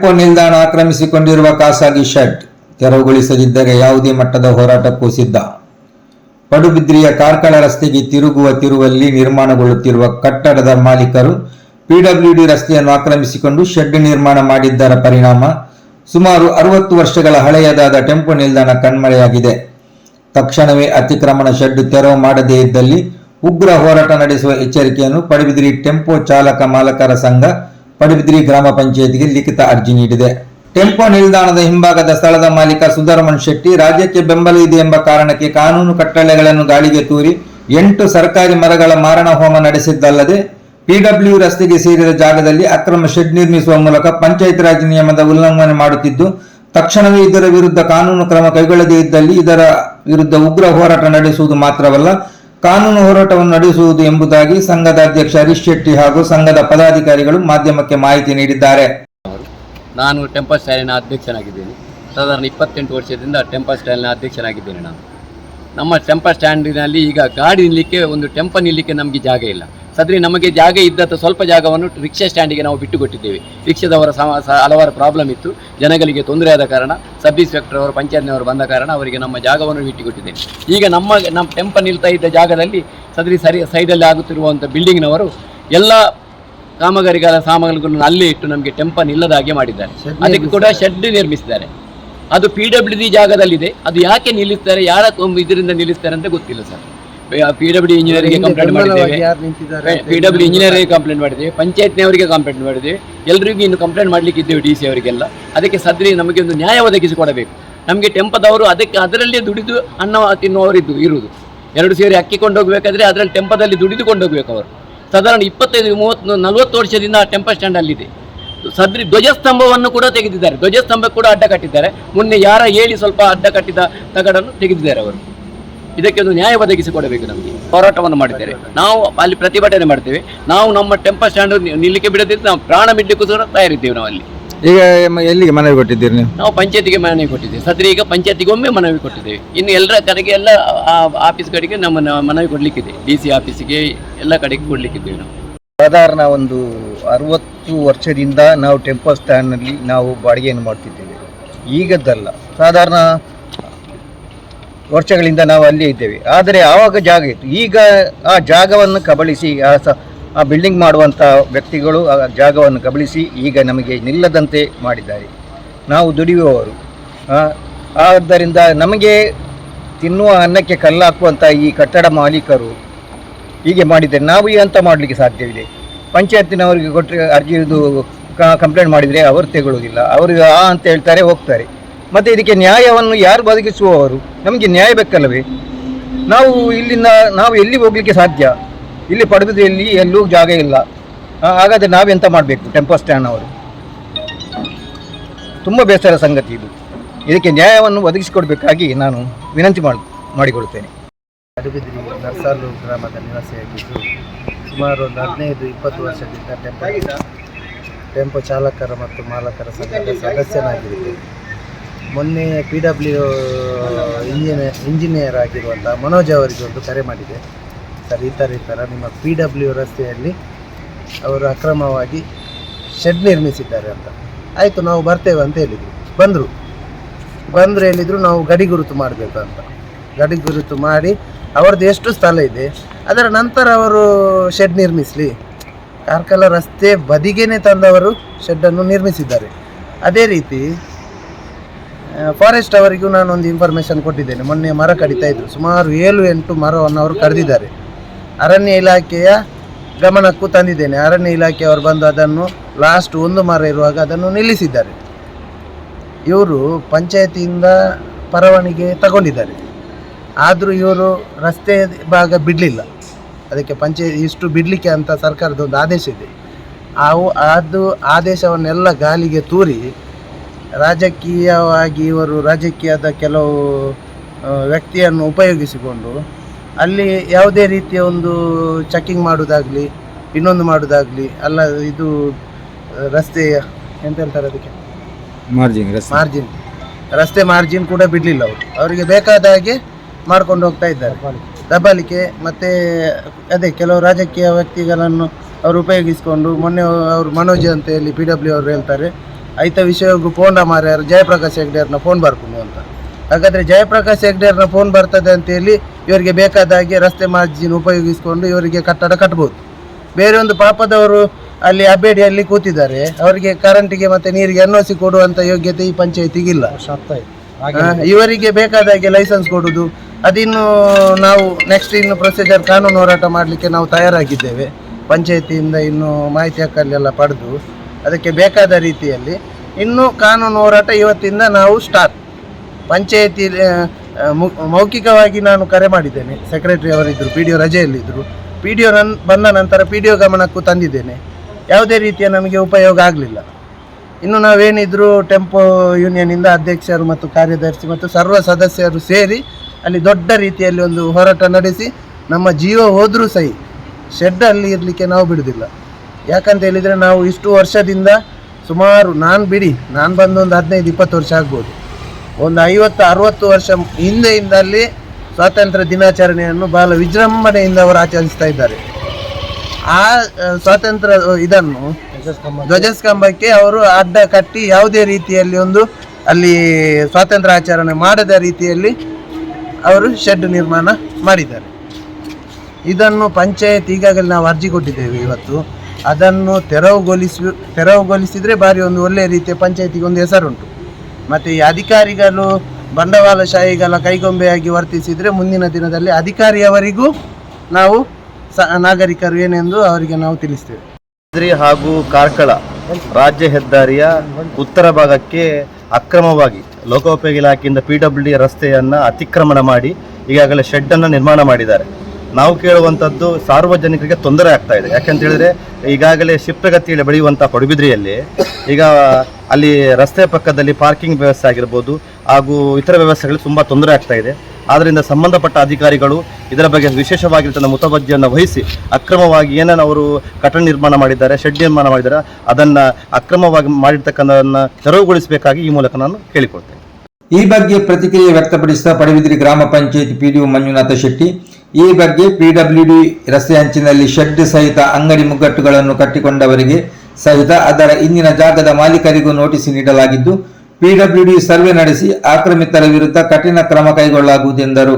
Tempo ನಿಲ್ದಾಣ ಆಕ್ರಮಿಸಿಕೊಂಡಿರುವ ಖಾಸಗಿ shed ತೆರವುಗೊಳಿಸದಿದ್ದರೆ ಯಾವುದೇ ಮಟ್ಟದ ಹೋರಾಟಕ್ಕೂ ಸಿದ್ಧ. ಪಡುಬಿದ್ರಿಯ ಕಾರ್ಕಳ ರಸ್ತೆಗೆ ತಿರುಗುವ ತಿರುವಲ್ಲಿ ನಿರ್ಮಾಣಗೊಳ್ಳುತ್ತಿರುವ ಕಟ್ಟಡದ ಮಾಲೀಕರು ಪಿಡಬ್ಲ್ಯೂಡಿ ರಸ್ತೆಯನ್ನು ಆಕ್ರಮಿಸಿಕೊಂಡು ಶೆಡ್ ನಿರ್ಮಾಣ ಮಾಡಿದ್ದರ ಪರಿಣಾಮ ಸುಮಾರು ಅರವತ್ತು ವರ್ಷಗಳ ಹಳೆಯದಾದ ಟೆಂಪೋ ನಿಲ್ದಾಣ ಕಣ್ಮರೆಯಾಗಿದೆ. ತಕ್ಷಣವೇ ಅತಿಕ್ರಮಣ ಶೆಡ್ ತೆರವು ಮಾಡದೇ ಇದ್ದಲ್ಲಿ ಉಗ್ರ ಹೋರಾಟ ನಡೆಸುವ ಎಚ್ಚರಿಕೆಯನ್ನು ಪಡುಬಿದ್ರಿ ಟೆಂಪೋ ಚಾಲಕ ಮಾಲಕರ ಸಂಘ ಪಡುಬಿದ್ರಿ ಗ್ರಾಮ ಪಂಚಾಯತಿಗೆ ಲಿಖಿತ ಅರ್ಜಿ ನೀಡಿದೆ. ಟೆಂಪೋ ನಿಲ್ದಾಣದ ಹಿಂಭಾಗದ ಸ್ಥಳದ ಮಾಲೀಕ ಸುಧರ್ಮನ್ ಶೆಟ್ಟಿ, ರಾಜ್ಯಕ್ಕೆ ಬೆಂಬಲ ಇದೆ ಎಂಬ ಕಾರಣಕ್ಕೆ ಕಾನೂನು ಕಟ್ಟಳೆಗಳನ್ನು ಗಾಳಿಗೆ ತೂರಿ ಎಂಟು ಸರ್ಕಾರಿ ಮರಗಳ ಮಾರಣ ಹೋಮ ನಡೆಸಿದ್ದಲ್ಲದೆ ಪಿಡಬ್ಲ್ಯೂ ರಸ್ತೆಗೆ ಸೇರಿದ ಜಾಗದಲ್ಲಿ ಅಕ್ರಮ ಶೆಡ್ ನಿರ್ಮಿಸುವ ಮೂಲಕ ಪಂಚಾಯತ್ ರಾಜ್ ನಿಯಮದ ಉಲ್ಲಂಘನೆ ಮಾಡುತ್ತಿದ್ದು, ತಕ್ಷಣವೇ ಇದರ ವಿರುದ್ಧ ಕಾನೂನು ಕ್ರಮ ಕೈಗೊಳ್ಳದೇ ಇದ್ದಲ್ಲಿ ಇದರ ವಿರುದ್ಧ ಉಗ್ರ ಹೋರಾಟ ನಡೆಸುವುದು ಮಾತ್ರವಲ್ಲ ಕಾನೂನು ಹೋರಾಟವನ್ನು ನಡೆಸುವುದು ಎಂಬುದಾಗಿ ಸಂಘದ ಅಧ್ಯಕ್ಷ ಹರೀಶ್ ಶೆಟ್ಟಿ ಹಾಗೂ ಸಂಘದ ಪದಾಧಿಕಾರಿಗಳು ಮಾಧ್ಯಮಕ್ಕೆ ಮಾಹಿತಿ ನೀಡಿದ್ದಾರೆ. ನಾನು ಟೆಂಪಲ್ ಸ್ಟೈಲಿನ ಅಧ್ಯಕ್ಷನಾಗಿದ್ದೇನೆ. ಸಾಧಾರಣ ಇಪ್ಪತ್ತೆಂಟು ವರ್ಷದಿಂದ ಟೆಂಪಲ್ ಸ್ಟೈಲಿನ ಅಧ್ಯಕ್ಷನಾಗಿದ್ದೇನೆ ನಾನು. ನಮ್ಮ ಟೆಂಪಲ್ ಸ್ಟ್ಯಾಂಡಿನಲ್ಲಿ ಈಗ ಗಾಡಿ ನಿಲ್ಲಕ್ಕೆ, ಒಂದು ಟೆಂಪಲ್ ನಿಲ್ಲಕ್ಕೆ ನಮಗೆ ಜಾಗ ಇಲ್ಲ. ಸದ್ರಿ ನಮಗೆ ಜಾಗ ಇದ್ದಂಥ ಸ್ವಲ್ಪ ಜಾಗವನ್ನು ರಿಕ್ಷಾ ಸ್ಟ್ಯಾಂಡಿಗೆ ನಾವು ಬಿಟ್ಟುಕೊಟ್ಟಿದ್ದೇವೆ. ರಿಕ್ಷಾದವರ ಸಮ ಹಲವಾರು ಪ್ರಾಬ್ಲಮ್ ಇತ್ತು. ಜನಗಳಿಗೆ ತೊಂದರೆ ಆದ ಕಾರಣ ಸಬ್ ಇನ್ಸ್ಪೆಕ್ಟರ್ ಅವರು ಪಂಚಾಯತ್ನವರು ಬಂದ ಕಾರಣ ಅವರಿಗೆ ನಮ್ಮ ಜಾಗವನ್ನು ಬಿಟ್ಟುಕೊಟ್ಟಿದ್ದೇವೆ. ಈಗ ನಮ್ಮ ನಮ್ಮ ಟೆಂಪಲ್ ನಿಲ್ತಾ ಇದ್ದ ಜಾಗದಲ್ಲಿ ಸದ್ರಿ ಸರಿ ಸೈಡಲ್ಲಿ ಆಗುತ್ತಿರುವಂಥ ಬಿಲ್ಡಿಂಗ್ನವರು ಎಲ್ಲ ಕಾಮಗಾರಿಗಳ ಸಾಮಗ್ರಿಗಳನ್ನು ಅಲ್ಲೇ ಇಟ್ಟು ನಮಗೆ ಟೆಂಪನ್ ಇಲ್ಲದ ಹಾಗೆ ಮಾಡಿದ್ದಾರೆ. ಅದಕ್ಕೆ ಕೂಡ ಶೆಡ್ ನಿರ್ಮಿಸಿದ್ದಾರೆ. ಅದು ಪಿ ಡಬ್ಲ್ಯೂ ಡಿ ಜಾಗದಲ್ಲಿದೆ. ಅದು ಯಾಕೆ ನಿಲ್ಲಿಸ್ತಾರೆ ಯಾರ ಇದರಿಂದ ನಿಲ್ಲಿಸ್ತಾರೆ ಅಂತ ಗೊತ್ತಿಲ್ಲ ಸರ್. ಪಿ ಡಬ್ಲ್ಯೂ ಇಂಜಿನಿಯರಿಗೆ ಕಂಪ್ಲೇಂಟ್ ಮಾಡಿದ್ದೇವೆ. ಪಿ ಡಬ್ಲ್ಯೂ ಇಂಜಿನಿಯರಿಗೆ ಕಂಪ್ಲೇಂಟ್ ಮಾಡಿದ್ದೇವೆ. ಪಂಚಾಯತ್ನವರಿಗೆ ಕಂಪ್ಲೇಂಟ್ ಮಾಡಿದ್ದೇವೆ. ಎಲ್ಲರಿಗೂ ಇನ್ನು ಕಂಪ್ಲೇಂಟ್ ಮಾಡ್ಲಿಕ್ಕೆ ಇದ್ದೇವೆ ಡಿ ಸಿ ಅವರಿಗೆಲ್ಲ. ಅದಕ್ಕೆ ಸದ್ರಿ ನಮಗೆ ಒಂದು ನ್ಯಾಯ ಒದಗಿಸಿಕೊಡಬೇಕು ನಮಗೆ ಟೆಂಪದವರು ಅದಕ್ಕೆ ಅದರಲ್ಲೇ ದುಡಿದು ಅನ್ನ ತಿನ್ನುವವರಿದ್ದು ಇರುವುದು. ಎರಡು ಸೇರಿ ಅಕ್ಕಿ ಹೋಗಬೇಕಾದ್ರೆ ಅದರಲ್ಲಿ ಟೆಂಪದಲ್ಲಿ ದುಡಿದು ಕೊಂಡೋಗ್ಬೇಕು ಅವರು. ಸಾಧಾರಣ ಇಪ್ಪತ್ತೈದು ಮೂವತ್ತು ನಲವತ್ತು ವರ್ಷದಿಂದ ಆ ಟೆಂಪಲ್ ಸ್ಟ್ಯಾಂಡ್ ಅಲ್ಲಿದೆ ಸದ್ರಿ ಧ್ವಜಸ್ತಂಭವನ್ನು ಕೂಡ ತೆಗೆದಿದ್ದಾರೆ. ಧ್ವಜಸ್ತಂಭ ಕೂಡ ಅಡ್ಡ ಕಟ್ಟಿದ್ದಾರೆ. ಮೊನ್ನೆ ಯಾರ ಹೇಳಿ ಸ್ವಲ್ಪ ಅಡ್ಡ ಕಟ್ಟಿದ ತಗಡನ್ನು ತೆಗೆದಿದ್ದಾರೆ ಅವರು. ಇದಕ್ಕೆ ಒಂದು ನ್ಯಾಯ ಒದಗಿಸಿಕೊಡಬೇಕು ನಮಗೆ. ಹೋರಾಟವನ್ನು ಮಾಡಿದ್ದಾರೆ ನಾವು ಅಲ್ಲಿ ಪ್ರತಿಭಟನೆ ಮಾಡ್ತೇವೆ. ನಾವು ನಮ್ಮ ಟೆಂಪಲ್ ಸ್ಟ್ಯಾಂಡ್ ನಿಲ್ಲಿಕ್ಕೆ ಬಿಡದಿದ್ದು ನಾವು ಪ್ರಾಣ ಬಿಡ್ಲಿಕ್ಕೂ ಸಹ ತಯಾರಿದ್ದೇವೆ ನಾವು ಅಲ್ಲಿ. ಈಗ ಎಲ್ಲಿಗೆ ಮನವಿ ಕೊಟ್ಟಿದ್ದೀರಿ ನೀವು? ನಾವು ಪಂಚಾಯತಿಗೆ ಮನವಿ ಕೊಟ್ಟಿದ್ದೇವೆ. ಸದ್ರಿ ಈಗ ಪಂಚಾಯತಿಗೆ ಒಮ್ಮೆ ಮನವಿ ಕೊಟ್ಟಿದ್ದೇವೆ. ಇನ್ನು ಎಲ್ಲರ ಕಡೆಗೆ ಎಲ್ಲ ಆಫೀಸ್ಗಳಿಗೆ ನಮ್ಮ ಮನವಿ ಕೊಡಲಿಕ್ಕಿದೆ. ಡಿ ಸಿ ಆಫೀಸಿಗೆ ಎಲ್ಲ ಕಡೆಗೆ ಕೊಡಲಿಕ್ಕಿದ್ದೇವೆ ನಾವು. ಸಾಧಾರಣ ಒಂದು ಅರವತ್ತು ವರ್ಷದಿಂದ ನಾವು ಟೆಂಪಲ್ ಸ್ಟ್ಯಾಂಡ್ನಲ್ಲಿ ನಾವು ಬಾಡಿಗೆಯನ್ನು ಮಾಡ್ತಿದ್ದೇವೆ. ಈಗದ್ದಲ್ಲ. ಸಾಧಾರಣ ವರ್ಷಗಳಿಂದ ನಾವು ಅಲ್ಲಿ ಇದ್ದೇವೆ. ಆದರೆ ಆವಾಗ ಜಾಗ ಇತ್ತು. ಈಗ ಆ ಜಾಗವನ್ನು ಕಬಳಿಸಿ, ಆ ಸ, ಆ ಬಿಲ್ಡಿಂಗ್ ಮಾಡುವಂಥ ವ್ಯಕ್ತಿಗಳು ಆ ಜಾಗವನ್ನು ಕಬಳಿಸಿ ಈಗ ನಮಗೆ ನಿಲ್ಲದಂತೆ ಮಾಡಿದ್ದಾರೆ. ನಾವು ದುಡಿಯುವವರು. ಆದ್ದರಿಂದ ನಮಗೆ ತಿನ್ನುವ ಅನ್ನಕ್ಕೆ ಕಲ್ಲಾಕುವಂಥ ಈ ಕಟ್ಟಡ ಮಾಲೀಕರು ಹೀಗೆ ಮಾಡಿದ್ದಾರೆ. ನಾವು ಈ ಅಂತ ಮಾಡಲಿಕ್ಕೆ ಸಾಧ್ಯವಿದೆ. ಪಂಚಾಯತಿನವರಿಗೆ ಕೊಟ್ಟರೆ ಅರ್ಜಿದು ಕಂಪ್ಲೇಂಟ್ ಮಾಡಿದರೆ ಅವರು ತೆಗೊಳ್ಳೋದಿಲ್ಲ ಅವರು ಆ ಅಂತ ಹೇಳ್ತಾರೆ, ಹೋಗ್ತಾರೆ. ಮತ್ತು ಇದಕ್ಕೆ ನ್ಯಾಯವನ್ನು ಯಾರು ಒದಗಿಸುವವರು? ನಮಗೆ ನ್ಯಾಯ ಬೇಕಲ್ಲವೇ? ನಾವು ಇಲ್ಲಿಂದ, ನಾವು ಎಲ್ಲಿ ಹೋಗಲಿಕ್ಕೆ ಸಾಧ್ಯ? ಇಲ್ಲಿ ಪಡುಬಿದ್ರೆಯಲ್ಲಿ ಎಲ್ಲೂ ಜಾಗ ಇಲ್ಲ. ಹಾಗಾದರೆ ನಾವೆಂತ ಮಾಡಬೇಕು ಟೆಂಪೋ ಸ್ಟ್ಯಾಂಡ್ ಅವರು? ತುಂಬ ಬೇಸರ ಸಂಗತಿ ಇದು. ಇದಕ್ಕೆ ನ್ಯಾಯವನ್ನು ಒದಗಿಸಿಕೊಡಬೇಕಾಗಿ ನಾನು ವಿನಂತಿ ಮಾಡಿ ಮಾಡಿಕೊಡುತ್ತೇನೆ ನರ್ಸಾಲು ಗ್ರಾಮದ ನಿವಾಸಿಯಾಗಿದ್ದು ಸುಮಾರು ಒಂದು ಹದಿನೈದು, ಇಪ್ಪತ್ತು ವರ್ಷದಿಂದ ಟೆಂಪೋ ಟೆಂಪೋ ಚಾಲಕರ ಮತ್ತು ಮಾಲಕರ ಸಂಘದ ಸದಸ್ಯನಾಗಿರುತ್ತೇನೆ ಮೊನ್ನೆ ಪಿ ಡಬ್ಲ್ಯೂ ಇಂಜಿನಿಯರ್ ಇಂಜಿನಿಯರ್ ಆಗಿರುವಂಥ ಮನೋಜ್ ಅವರಿಗೆ ಒಂದು ಕರೆ ಮಾಡಿದೆ. ಸರ್, ಈ ಥರ ಈ ಥರ ನಿಮ್ಮ ಪಿ ಡಬ್ಲ್ಯೂ ರಸ್ತೆಯಲ್ಲಿ ಅವರು ಅಕ್ರಮವಾಗಿ ಶೆಡ್ ನಿರ್ಮಿಸಿದ್ದಾರೆ ಅಂತ. ಆಯಿತು, ನಾವು ಬರ್ತೇವೆ ಅಂತ ಹೇಳಿದರು. ಬಂದರು. ಬಂದರು ಹೇಳಿದರು, ನಾವು ಗಡಿ ಗುರುತು ಮಾಡಬೇಕು ಅಂತ ಗಡಿ ಗುರುತು ಮಾಡಿ ಅವ್ರದ್ದು ಎಷ್ಟು ಸ್ಥಳ ಇದೆ, ಅದರ ನಂತರ ಅವರು ಶೆಡ್ ನಿರ್ಮಿಸಲಿ. ಕಾರ್ಕಲ ರಸ್ತೆ ಬದಿಗೇನೆ ತಂದವರು ಶೆಡ್ಡನ್ನು ನಿರ್ಮಿಸಿದ್ದಾರೆ. ಅದೇ ರೀತಿ ಫಾರೆಸ್ಟ್ ಅವರಿಗೂ ನಾನೊಂದು ಇನ್ಫಾರ್ಮೇಷನ್ ಕೊಟ್ಟಿದ್ದೇನೆ. ಮೊನ್ನೆ ಮರ ಕಡಿತಾ ಇದ್ರು. ಸುಮಾರು ಏಳು, ಎಂಟು ಮರವನ್ನು ಅವರು ಕಡಿದಿದ್ದಾರೆ. ಅರಣ್ಯ ಇಲಾಖೆಯ ಗಮನಕ್ಕೂ ತಂದಿದ್ದೇನೆ. ಅರಣ್ಯ ಇಲಾಖೆಯವರು ಬಂದು ಅದನ್ನು ಲಾಸ್ಟ್ ಒಂದು ಮರ ಇರುವಾಗ ಅದನ್ನು ನಿಲ್ಲಿಸಿದ್ದಾರೆ. ಇವರು ಪಂಚಾಯತಿಯಿಂದ ಪರವಾನಿಗೆ ತಗೊಂಡಿದ್ದಾರೆ. ಆದರೂ ಇವರು ರಸ್ತೆ ಭಾಗ ಬಿಡಲಿಲ್ಲ. ಅದಕ್ಕೆ ಪಂಚಾಯತ್ ಇಷ್ಟು ಬಿಡಲಿಕ್ಕೆ ಅಂತ ಸರ್ಕಾರದ ಒಂದು ಆದೇಶ ಇದೆ. ಅವು ಅದು ಆದೇಶವನ್ನೆಲ್ಲ ಗಾಲಿಗೆ ತೂರಿ ರಾಜಕೀಯವಾಗಿ ಇವರು ರಾಜಕೀಯದ ಕೆಲವು ವ್ಯಕ್ತಿಯನ್ನು ಉಪಯೋಗಿಸಿಕೊಂಡು ಅಲ್ಲಿ ಯಾವುದೇ ರೀತಿಯ ಒಂದು ಚೆಕಿಂಗ್ ಮಾಡೋದಾಗಲಿ ಇನ್ನೊಂದು ಮಾಡೋದಾಗಲಿ ಅಲ್ಲ ಇದು ರಸ್ತೆ ಎಂತ ಹೇಳ್ತಾರೆ ಅದಕ್ಕೆ? ಮಾರ್ಜಿನ್ ಮಾರ್ಜಿನ್ ರಸ್ತೆ ಮಾರ್ಜಿನ್ ಕೂಡ ಬಿಡಲಿಲ್ಲ ಅವರು. ಅವರಿಗೆ ಬೇಕಾದ ಹಾಗೆ ಮಾಡ್ಕೊಂಡು ಹೋಗ್ತಾ ಇದ್ದಾರೆ. ದಬ್ಬಾಲಿಕೆ ಮತ್ತು ಅದೇ ಕೆಲವು ರಾಜಕೀಯ ವ್ಯಕ್ತಿಗಳನ್ನು ಅವರು ಉಪಯೋಗಿಸಿಕೊಂಡು ಮೊನ್ನೆ ಅವರು ಮನೋಜ್ ಅಂತ ಹೇಳಿ ಪಿ ಡಬ್ಲ್ಯೂ ಅವರು ಹೇಳ್ತಾರೆ. ಐತ ವಿಷಯಕ್ಕೂ ಫೋನ್ ಮಾರ್ಯಾರು ಜಯಪ್ರಕಾಶ್ ಹೆಗ್ಡೆಯರ್ನ ಫೋನ್ ಬರ್ಕೊಂಡು ಅಂತ. ಹಾಗಾದರೆ ಜಯಪ್ರಕಾಶ್ ಹೆಗ್ಡೆಯರ್ನ ಫೋನ್ ಬರ್ತದೆ ಅಂತೇಳಿ ಇವರಿಗೆ ಬೇಕಾದ ಹಾಗೆ ರಸ್ತೆ ಮಾರ್ಜಿನ್ ಉಪಯೋಗಿಸಿಕೊಂಡು ಇವರಿಗೆ ಕಟ್ಟಡ ಕಟ್ಬೋದು. ಬೇರೆ ಒಂದು ಪಾಪದವರು ಅಲ್ಲಿ ಅಬೇಡಿಯಲ್ಲಿ ಕೂತಿದ್ದಾರೆ. ಅವರಿಗೆ ಕರೆಂಟಿಗೆ ಮತ್ತು ನೀರಿಗೆ ಎನ್ ಒ ಸಿ ಕೊಡುವಂಥ ಯೋಗ್ಯತೆ ಈ ಪಂಚಾಯತಿಗಿಲ್ಲ ಇವರಿಗೆ ಬೇಕಾದ ಹಾಗೆ ಲೈಸೆನ್ಸ್ ಕೊಡುದು. ಅದಿನ್ನು ನಾವು ನೆಕ್ಸ್ಟ್ ಇನ್ನು ಪ್ರೊಸೀಜರ್ ಕಾನೂನು ಹೋರಾಟ ಮಾಡಲಿಕ್ಕೆ ನಾವು ತಯಾರಾಗಿದ್ದೇವೆ. ಪಂಚಾಯತಿಯಿಂದ ಇನ್ನು ಮಾಹಿತಿ ಹಕ್ಕಲ್ಲೆಲ್ಲ ಪಡೆದು. ಅದಕ್ಕೆ ಬೇಕಾದ ರೀತಿಯಲ್ಲಿ. ಇನ್ನು ಕಾನೂನು ಹೋರಾಟ ಇವತ್ತಿಂದ ನಾವು ಸ್ಟಾರ್ಟ್ ಪಂಚಾಯತಿ ಮೌಖಿಕವಾಗಿ ನಾನು ಕರೆ ಮಾಡಿದ್ದೇನೆ. ಸೆಕ್ರೆಟರಿ ಅವರಿದ್ದರು ಪಿ ಡಿ ಒ ರಜೆಯಲ್ಲಿದ್ದರು ಪಿ ಡಿ ಒ ಬಂದ ನಂತರ ಪಿ ಡಿ ಒ ಗಮನಕ್ಕೂ ತಂದಿದ್ದೇನೆ. ಯಾವುದೇ ರೀತಿಯ ನಮಗೆ ಉಪಯೋಗ ಆಗಲಿಲ್ಲ. ಇನ್ನು ನಾವೇನಿದ್ರು ಟೆಂಪೋ ಯೂನಿಯನ್ನಿಂದ ಅಧ್ಯಕ್ಷರು ಮತ್ತು ಕಾರ್ಯದರ್ಶಿ ಮತ್ತು ಸರ್ವ ಸದಸ್ಯರು ಸೇರಿ ಅಲ್ಲಿ ದೊಡ್ಡ ರೀತಿಯಲ್ಲಿ ಒಂದು ಹೋರಾಟ ನಡೆಸಿ ನಮ್ಮ ಜೀವ ಹೋದರೂ ಸಹಿ. ಶೆಡ್ ಅಲ್ಲಿ ಇರಲಿಕ್ಕೆ ನಾವು ಬಿಡುವುದಿಲ್ಲ ಯಾಕಂತ ಹೇಳಿದರೆ ನಾವು ಇಷ್ಟು ವರ್ಷದಿಂದ ಸುಮಾರು ನಾನು ಬಿಡಿ ನಾನು ಬಂದು ಒಂದು ಹದಿನೈದು ಇಪ್ಪತ್ತು ವರ್ಷ ಆಗ್ಬೋದು. ಒಂದು ಐವತ್ತು ಅರುವತ್ತು ವರ್ಷ ಹಿಂದೆಯಿಂದ ಅಲ್ಲಿ ಸ್ವಾತಂತ್ರ್ಯ ದಿನಾಚರಣೆಯನ್ನು ಬಹಳ ವಿಜೃಂಭಣೆಯಿಂದ ಅವರು ಆಚರಿಸ್ತಾ ಇದ್ದಾರೆ. ಆ ಆ, ಸ್ವಾತಂತ್ರ್ಯ ಇದನ್ನು ಧ್ವಜಸ್ತಂಭಕ್ಕೆ ಅವರು ಅಡ್ಡ ಕಟ್ಟಿ ಯಾವುದೇ ರೀತಿಯಲ್ಲಿ ಒಂದು ಅಲ್ಲಿ ಸ್ವಾತಂತ್ರ್ಯ ಆಚರಣೆ ಮಾಡದ ರೀತಿಯಲ್ಲಿ ಅವರು ಶೆಡ್ ನಿರ್ಮಾಣ ಮಾಡಿದ್ದಾರೆ. ಇದನ್ನು ಪಂಚಾಯತ್ ಈಗಾಗಲೇ ನಾವು ಅರ್ಜಿ ಕೊಟ್ಟಿದ್ದೇವೆ ಇವತ್ತು. ಅದನ್ನು ತೆರವುಗೊಳಿಸಿ, ತೆರವುಗೊಳಿಸಿದರೆ ಭಾರಿ ಒಂದು ಒಳ್ಳೆಯ ರೀತಿಯ ಪಂಚಾಯತಿಗೆ ಒಂದು ಹೆಸರುಂಟು. ಮತ್ತು ಈ ಅಧಿಕಾರಿಗಳು ಬಂಡವಾಳಶಾಹಿಗಳ ಕೈಗೊಂಬೆಯಾಗಿ ವರ್ತಿಸಿದರೆ ಮುಂದಿನ ದಿನದಲ್ಲಿ ಅಧಿಕಾರಿಯವರಿಗೂ ನಾವು ಸ, ನಾಗರಿಕರು ಏನೆಂದು ಅವರಿಗೆ ನಾವು ತಿಳಿಸ್ತೇವೆ. ಹೆದ್ದಾರಿ ಹಾಗೂ ಕಾರ್ಕಳ ರಾಜ್ಯ ಹೆದ್ದಾರಿಯ ಉತ್ತರ ಭಾಗಕ್ಕೆ ಅಕ್ರಮವಾಗಿ ಲೋಕೋಪಯೋಗಿ ಇಲಾಖೆಯಿಂದ ಪಿ ಡಬ್ಲ್ಯೂ ಡಿ ರಸ್ತೆಯನ್ನು ಅತಿಕ್ರಮಣ ಮಾಡಿ ಈಗಾಗಲೇ ಶೆಡ್ಡನ್ನು ನಿರ್ಮಾಣ ಮಾಡಿದ್ದಾರೆ. ನಾವು ಕೇಳುವಂಥದ್ದು ಸಾರ್ವಜನಿಕರಿಗೆ ತೊಂದರೆ ಆಗ್ತಾ ಇದೆ. ಯಾಕಂತ ಹೇಳಿದ್ರೆ, ಈಗಾಗಲೇ ಶಿಪ್ರಗತಿಯಲ್ಲಿ ಬೆಳೆಯುವಂಥ ಪಡುಬಿದ್ರಿಯಲ್ಲಿ ಈಗ ಅಲ್ಲಿ ರಸ್ತೆ ಪಕ್ಕದಲ್ಲಿ ಪಾರ್ಕಿಂಗ್ ವ್ಯವಸ್ಥೆ ಆಗಿರ್ಬೋದು, ಹಾಗೂ ಇತರ ವ್ಯವಸ್ಥೆಗಳು ತುಂಬ ತೊಂದರೆ ಆಗ್ತಾ ಇದೆ. ಆದ್ದರಿಂದ ಸಂಬಂಧಪಟ್ಟ ಅಧಿಕಾರಿಗಳು ಇದರ ಬಗ್ಗೆ ವಿಶೇಷವಾಗಿರ್ತಕ್ಕಂಥ ಮುತವಜ್ಜಿಯನ್ನು ವಹಿಸಿ, ಅಕ್ರಮವಾಗಿ ಏನನ್ನು ಅವರು ಕಟ್ಟಡ ನಿರ್ಮಾಣ ಮಾಡಿದ್ದಾರೆ ಶೆಡ್ ನಿರ್ಮಾಣ ಮಾಡಿದ್ದಾರೆ, ಅದನ್ನು ಅಕ್ರಮವಾಗಿ ಮಾಡಿರ್ತಕ್ಕಂಥದನ್ನು ತೆರವುಗೊಳಿಸಬೇಕಾಗಿ ಈ ಮೂಲಕ ನಾನು ಕೇಳಿಕೊಳ್ತೇನೆ. ಈ ಬಗ್ಗೆ ಪ್ರತಿಕ್ರಿಯೆ ವ್ಯಕ್ತಪಡಿಸಿದ ಪಡುಬಿದ್ರಿ ಗ್ರಾಮ ಪಂಚಾಯತ್ ಪಿಡಿಒ ಮಂಜುನಾಥ ಶೆಟ್ಟಿ ಈ ಬಗ್ಗೆ ಪಿಡಬ್ಲ್ಯೂಡಿ ರಸ್ತೆ ಅಂಚಿನಲ್ಲಿ ಶೆಡ್ ಸಹಿತ ಅಂಗಡಿ ಮುಗ್ಗಟ್ಟುಗಳನ್ನು ಕಟ್ಟಿಕೊಂಡವರಿಗೆ ಸಹಿತ ಅದರ ಇಂದಿನ ಜಾಗದ ಮಾಲೀಕರಿಗೂ ನೋಟಿಸ್ ನೀಡಲಾಗಿದ್ದು ಪಿಡಬ್ಲ್ಯೂಡಿ ಸರ್ವೆ ನಡೆಸಿ ಆಕ್ರಮಿತರ ವಿರುದ್ಧ ಕಠಿಣ ಕ್ರಮ ಕೈಗೊಳ್ಳಲಾಗುವುದೆಂದರು